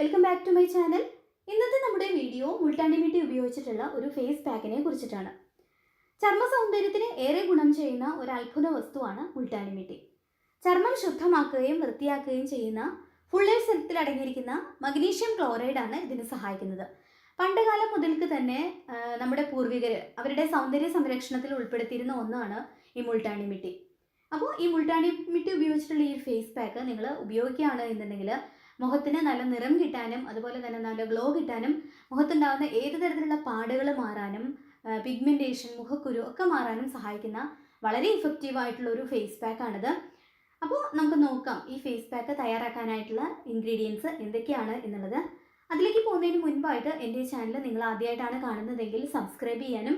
Back to my channel ഇന്നത്തെ നമ്മുടെ video മുൾട്ടാനിമിറ്റി ഉപയോഗിച്ചിട്ടുള്ള ഒരു ഫേസ് പാക്കിനെ കുറിച്ചിട്ടാണ്. ചർമ്മ സൗന്ദര്യത്തിന് ഏറെ ഗുണം ചെയ്യുന്ന ഒരു അത്ഭുത വസ്തുവാണ് മുൾട്ടാനിമിറ്റി ചർമ്മം ശുദ്ധമാക്കുകയും വൃത്തിയാക്കുകയും ചെയ്യുന്ന ഫുള്ളേ സെൽത്തിൽ അടങ്ങിയിരിക്കുന്ന മഗ്നീഷ്യം ക്ലോറൈഡ് ആണ് ഇതിന് സഹായിക്കുന്നത്. പണ്ടുകാലം മുതൽക്ക് തന്നെ നമ്മുടെ പൂർവികർ അവരുടെ സൗന്ദര്യ സംരക്ഷണത്തിൽ ഉൾപ്പെടുത്തിയിരുന്ന ഒന്നാണ് ഈ മുൾട്ടാണിമിറ്റി അപ്പോൾ ഈ മുൾട്ടാണിമിറ്റി ഉപയോഗിച്ചിട്ടുള്ള ഈ ഫേസ് പാക്ക് നിങ്ങൾ ഉപയോഗിക്കുകയാണ് എന്നുണ്ടെങ്കിൽ മുഖത്തിന് നല്ല നിറം കിട്ടാനും അതുപോലെ തന്നെ നല്ല ഗ്ലോ കിട്ടാനും മുഖത്തുണ്ടാകുന്ന ഏത് തരത്തിലുള്ള പാടുകൾ മാറാനും പിഗ്മെന്റേഷൻ മുഖക്കുരു ഒക്കെ മാറാനും സഹായിക്കുന്ന വളരെ ഇഫക്റ്റീവ് ആയിട്ടുള്ള ഒരു ഫേസ് പാക്കാണിത് അപ്പോൾ നമുക്ക് നോക്കാം ഈ ഫേസ് പാക്ക് തയ്യാറാക്കാനായിട്ടുള്ള ഇൻഗ്രീഡിയൻസ് എന്തൊക്കെയാണ് എന്നുള്ളത്. അതിലേക്ക് പോകുന്നതിന് മുൻപായിട്ട് എന്റെ ചാനൽ നിങ്ങൾ ആദ്യമായിട്ടാണ് കാണുന്നതെങ്കിൽ സബ്സ്ക്രൈബ് ചെയ്യാനും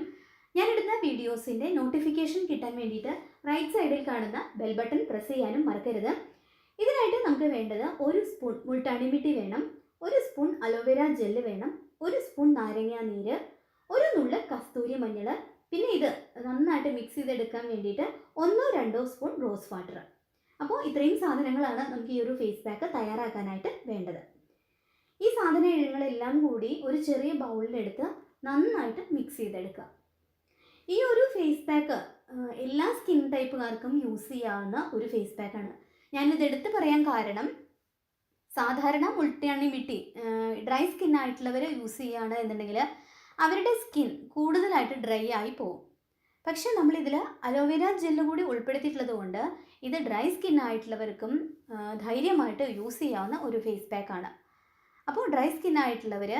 ഞാനിടുന്ന വീഡിയോസിന്റെ നോട്ടിഫിക്കേഷൻ കിട്ടാൻ വേണ്ടിയിട്ട് റൈറ്റ് സൈഡിൽ കാണുന്ന ബെൽ ബട്ടൺ പ്രസ് ചെയ്യാനും മറക്കരുത്. നമുക്ക് വേണ്ടത് ഒരു സ്പൂൺ മുൾട്ടണിമിട്ടി വേണം ഒരു സ്പൂൺ അലോവേര ജെല്ല് വേണം ഒരു സ്പൂൺ നാരങ്ങ നീര് ഒരു നുള്ള് കസ്തൂരി മഞ്ഞൾ പിന്നെ ഇത് നന്നായിട്ട് മിക്സ് ചെയ്തെടുക്കാൻ വേണ്ടിയിട്ട് ഒന്നോ രണ്ടോ സ്പൂൺ റോസ് വാട്ടർ അപ്പോൾ ഇത്രയും സാധനങ്ങളാണ് നമുക്ക് ഈ ഒരു ഫേസ് പാക്ക് തയ്യാറാക്കാനായിട്ട് വേണ്ടത്. ഈ സാധനങ്ങളെല്ലാം കൂടി ഒരു ചെറിയ ബൗളിലെടുത്ത് നന്നായിട്ട് മിക്സ് ചെയ്തെടുക്കുക. ഈ ഒരു ഫേസ് പാക്ക് എല്ലാ സ്കിൻ ടൈപ്പുകാർക്കും യൂസ് ചെയ്യാവുന്ന ഒരു ഫേസ് പാക്കാണ് ഞാനിത് എടുത്തു പറയാൻ കാരണം സാധാരണ മുൾട്ടിയണിമിട്ടി ഡ്രൈ സ്കിൻ ആയിട്ടുള്ളവർ യൂസ് ചെയ്യുകയാണ് എന്നുണ്ടെങ്കിൽ അവരുടെ സ്കിൻ കൂടുതലായിട്ട് ഡ്രൈ ആയി പോകും. പക്ഷെ നമ്മളിതിൽ അലോവേര ജെല്ല് കൂടി ഉൾപ്പെടുത്തിയിട്ടുള്ളത് കൊണ്ട് ഇത് ഡ്രൈ സ്കിൻ ആയിട്ടുള്ളവർക്കും ധൈര്യമായിട്ട് യൂസ് ചെയ്യാവുന്ന ഒരു ഫേസ് പാക്കാണ്. അപ്പോൾ ഡ്രൈ സ്കിൻ ആയിട്ടുള്ളവർ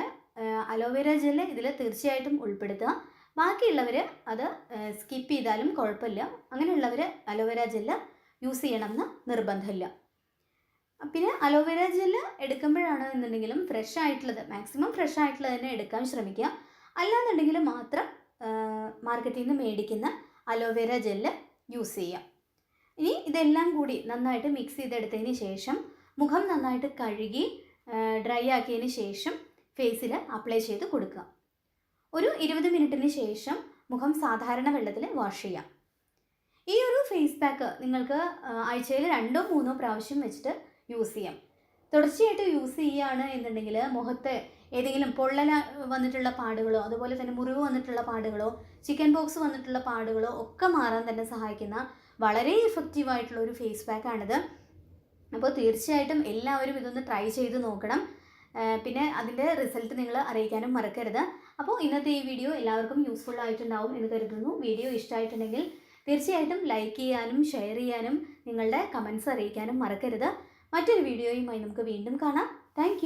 അലോവേര ജെല്ല് ഇതിൽ തീർച്ചയായിട്ടും ഉൾപ്പെടുത്തുക. ബാക്കിയുള്ളവർ അത് സ്കിപ്പ് ചെയ്താലും കുഴപ്പമില്ല. അങ്ങനെയുള്ളവർ അലോവേര ജെല്ല് യൂസ് ചെയ്യണമെന്ന് നിർബന്ധമില്ല. പിന്നെ അലോവേര ജെല്ല് എടുക്കുമ്പോഴാണ് എന്നുണ്ടെങ്കിലും ഫ്രഷ് ആയിട്ടുള്ളത്. മാക്സിമം ഫ്രഷ് ആയിട്ടുള്ളത് തന്നെ എടുക്കാൻ ശ്രമിക്കുക. അല്ലാന്നുണ്ടെങ്കിൽ മാത്രം മാർക്കറ്റിൽ നിന്ന് മേടിക്കുന്ന അലോവേര ജെല്ല് യൂസ് ചെയ്യാം ഇനി ഇതെല്ലാം കൂടി നന്നായിട്ട് മിക്സ് ചെയ്തെടുത്തതിന് ശേഷം മുഖം നന്നായിട്ട് കഴുകി ഡ്രൈ ആക്കിയതിന് ശേഷം ഫേസിൽ അപ്ലൈ ചെയ്ത് കൊടുക്കുക. ഒരു ഇരുപത് മിനിറ്റിന് ശേഷം മുഖം സാധാരണ വെള്ളത്തിൽ വാഷ് ചെയ്യാം ഈ ഒരു ഫേസ് പാക്ക് നിങ്ങൾക്ക് ആഴ്ചയിൽ രണ്ടോ മൂന്നോ പ്രാവശ്യം വെച്ചിട്ട് യൂസ് ചെയ്യാം. തുടർച്ചയായിട്ട് യൂസ് ചെയ്യുകയാണ് എന്നുണ്ടെങ്കിൽ മുഖത്ത് ഏതെങ്കിലും പൊള്ളല വന്നിട്ടുള്ള പാടുകളോ അതുപോലെ തന്നെ മുറിവ് വന്നിട്ടുള്ള പാടുകളോ ചിക്കൻ ബോക്സ് വന്നിട്ടുള്ള പാടുകളോ ഒക്കെ മാറാൻ തന്നെ സഹായിക്കുന്ന വളരെ ഇഫക്റ്റീവ് ആയിട്ടുള്ള ഒരു ഫേസ് പാക്കാണിത് അപ്പോൾ തീർച്ചയായിട്ടും എല്ലാവരും ഇതൊന്ന് ട്രൈ ചെയ്ത് നോക്കണം. പിന്നെ അതിന്റെ റിസൾട്ട് നിങ്ങൾ അറിയിക്കാനും മറക്കരുത്. അപ്പോൾ ഇന്നത്തെ ഈ വീഡിയോ എല്ലാവർക്കും യൂസ്ഫുൾ ആയിട്ടുണ്ടാവും എന്ന് കരുതുന്നു. വീഡിയോ ഇഷ്ടമായിട്ടുണ്ടെങ്കിൽ തീർച്ചയായിട്ടും ലൈക്ക് ചെയ്യാനും ഷെയർ ചെയ്യാനും നിങ്ങളുടെ കമൻസ് അറിയിക്കാനും മറക്കരുത്. മറ്റൊരു വീഡിയോയുമായി നമുക്ക് വീണ്ടും കാണാം. താങ്ക്